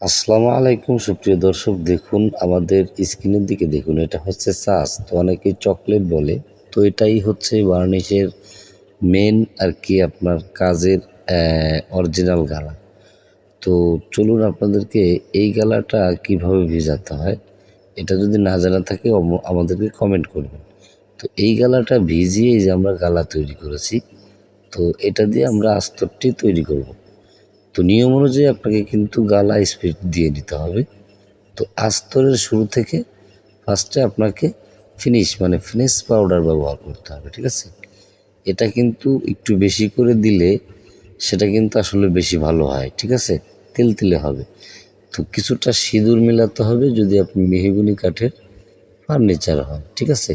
আসসালামু আলাইকুম সুপ্রিয় দর্শক, দেখুন আমাদের স্ক্রিনের দিকে দেখুন, এটা হচ্ছে সাস তো অনেকে চকলেট বলে, তো এটাই হচ্ছে বার্নিশের মেন আর কি আপনার কাজের অরিজিনাল গালা। তো চলুন আপনাদেরকে এই গালাটা কীভাবে ভিজাতে হয়, এটা যদি না জানা থাকে আমাদেরকে কমেন্ট করবেন। তো এই গালাটা ভিজিয়েই যে আমরা গালা তৈরি করেছি, তো এটা দিয়ে আমরা আস্তরটি তৈরি করব। তো নিয়ম অনুযায়ী আপনাকে কিন্তু গালা স্পিড দিয়ে নিতে হবে। তো আস্তরের শুরু থেকে ফার্স্টে আপনাকে ফিনিশ মানে ফিনিশ পাউডার ব্যবহার করতে হবে, ঠিক আছে? এটা কিন্তু একটু বেশি করে দিলে সেটা কিন্তু আসলে বেশি ভালো হয়, ঠিক আছে? তেল তেলে হবে। তো কিছুটা সিঁদুর মেলাতে হবে যদি আপনি মেহগুনি কাঠের ফার্নিচার হয় ঠিক আছে?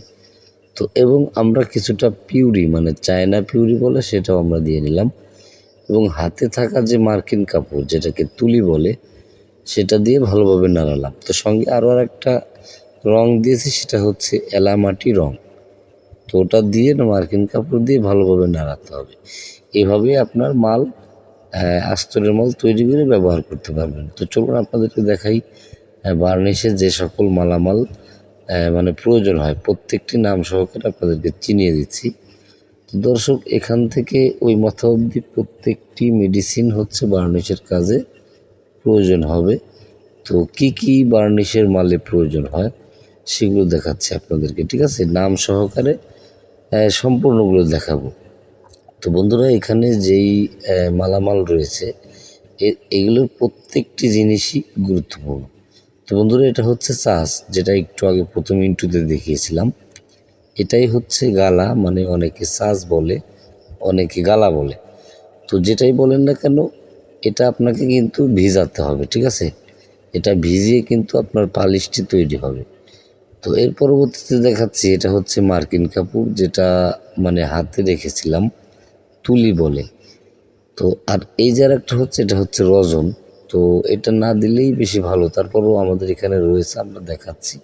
তো এবং আমরা কিছুটা পিউরি মানে চায়না পিউরি বলে সেটাও আমরা দিয়ে নিলাম। এবং হাতে থাকা যে মার্কিন কাপড় যেটাকে তুলি বলে, সেটা দিয়ে ভালোভাবে নাড়ালাম তো সঙ্গে আরও আর একটা রং দিয়েছি, সেটা হচ্ছে এলামাটি রং। তো ওটা দিয়ে না মার্কিন কাপড় দিয়ে ভালোভাবে নাড়াতে হবে। এভাবেই আপনার মাল আস্তরের মাল তৈরি করে ব্যবহার করতে পারবেন। তো চলুন আপনাদেরকে দেখাই বার্নিশের যে সকল মালামাল মানে প্রয়োজন হয়। প্রত্যেকটি নাম সহকারে আপনাদেরকে চিনিয়ে দিচ্ছি। দর্শক, এখান থেকে ওই মাথা অবধি প্রত্যেকটি মেডিসিন হচ্ছে বার্নিশের কাজে প্রয়োজন হবে। তো কি কি বার্নিশের মালে প্রয়োজন হয়, সেগুলো দেখাচ্ছি আপনাদেরকে, ঠিক আছে? নাম সহকারে সম্পূর্ণগুলো দেখাবো। তো বন্ধুরা, এখানে যেই মালামাল রয়েছে এগুলোর প্রত্যেকটি জিনিসই গুরুত্বপূর্ণ। তো বন্ধুরা, এটা হচ্ছে চাষ, যেটা একটু আগে প্রথম ইন্টুতে দেখিয়েছিলাম। এটাই হচ্ছে গালা মানে অনেকে সাজ বলে, অনেকে গালা বলে। তো যেটাই বলেন না কেন, এটা আপনাকে কিন্তু ভিজাতে হবে, ঠিক আছে? এটা ভিজিয়ে কিন্তু আপনার পালিশটি তৈরি হবে। তো এর পরবর্তীতে দেখাচ্ছি, এটা হচ্ছে মার্কিন কাপড়, যেটা মানে হাতে রেখেছিলাম, তুলি বলে। তো আর এই যে একটা হচ্ছে, এটা হচ্ছে রজন। তো এটা না দিলেই বেশি ভালো, তারপরও আমাদের এখানে রয়েছে, আমরা দেখাচ্ছি।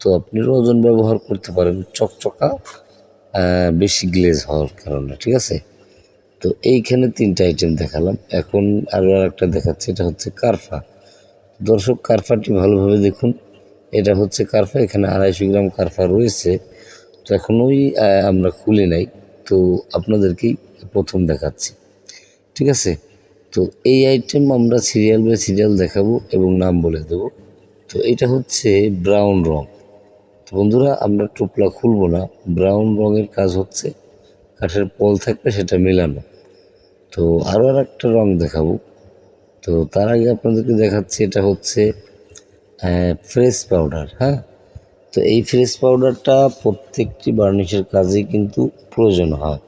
তো আপনি রজন ব্যবহার করতে পারেন। চকচকা বেশি গ্লেজ হওয়ার কারণে, ঠিক আছে? তো এইখানে তিনটা আইটেম দেখালাম। এখন আরও আর একটা দেখাচ্ছে, এটা হচ্ছে কারফা। দর্শক, কারফাটি ভালোভাবে দেখুন। এটা হচ্ছে কারফা, এখানে আড়াইশো গ্রাম কারফা রয়েছে। তো এখন ওই আমরা খুলে নাই। তো আপনাদেরকেই প্রথম দেখাচ্ছি, ঠিক আছে? তো এই আইটেম আমরা সিরিয়াল বাই সিরিয়াল দেখাবো এবং নাম বলে দেবো। তো এটা হচ্ছে ব্রাউন রং। তো বন্ধুরা, আমরা টোপলা খুলবো না। ব্রাউন রঙের কাজ হচ্ছে, কাঠের পল থাকলে সেটা মেলানো। তো আরও আর একটা রঙ দেখাবো। তো তার আগে আপনাদেরকে দেখাচ্ছি, এটা হচ্ছে ফ্রেশ পাউডার হ্যাঁ? তো এই ফ্রেশ পাউডারটা প্রত্যেকটি বার্নিশের কাজে কিন্তু প্রয়োজন হয়।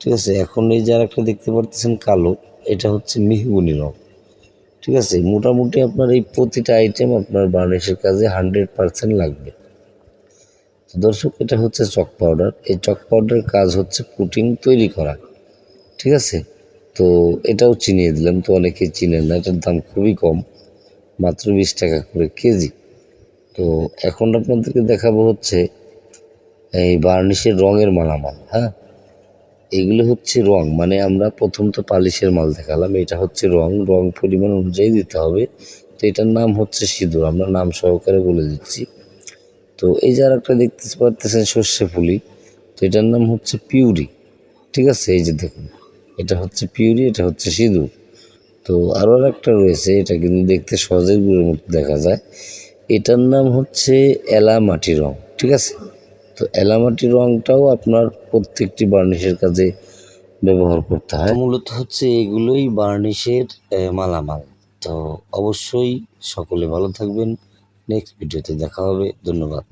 ঠিক আছে, এখন এই যার একটা দেখতে পারতেছেন কালো, এটা হচ্ছে মিহিগুনি রঙ ঠিক আছে, মোটামুটি আপনার এই প্রতিটা আইটেম আপনার বার্নিশের কাজে হান্ড্রেড পারসেন্ট লাগবে। তো দর্শক, এটা হচ্ছে চক পাউডার। এই চক পাউডারের কাজ হচ্ছে পুটিং তৈরি করা, ঠিক আছে? তো এটাও চিনিয়ে দিলাম, তো অনেকেই চিনেন না, এটার দাম খুবই কম, মাত্র বিশ টাকা করে কেজি। তো এখন আপনাদেরকে দেখাবো হচ্ছে এই বার্নিশের রঙের মালামাল হ্যাঁ? এগুলো হচ্ছে রং মানে আমরা প্রথম তো পালিশের মাল দেখালাম, এটা হচ্ছে রং রং পরিমাণ অনুযায়ী দিতে হবে। তো এটার নাম হচ্ছে সিঁদুর, আমরা নাম সহকারে বলে দিচ্ছি। তো এই যে একটা দেখতে পারতেছেন সর্ষে ফুলি তো এটার নাম হচ্ছে পিউরি। ঠিক আছে? এই যে দেখুন, এটা হচ্ছে পিউরি, এটা হচ্ছে সিঁদুর। তো আরও আর একটা রয়েছে, এটা কিন্তু দেখতে সহজেই গুঁড়োর মতো দেখা যায়। এটার নাম হচ্ছে এলামাটি রং, ঠিক আছে? তো এলামাটি রংটাও আপনার প্রত্যেকটি বার্নিশের কাজে ব্যবহার করতে হয়। মূলত হচ্ছে এগুলোই বার্নিশের মালামাল। তো অবশ্যই সকলে ভালো থাকবেন। নেক্সট ভিডিওতে দেখা হবে। ধন্যবাদ।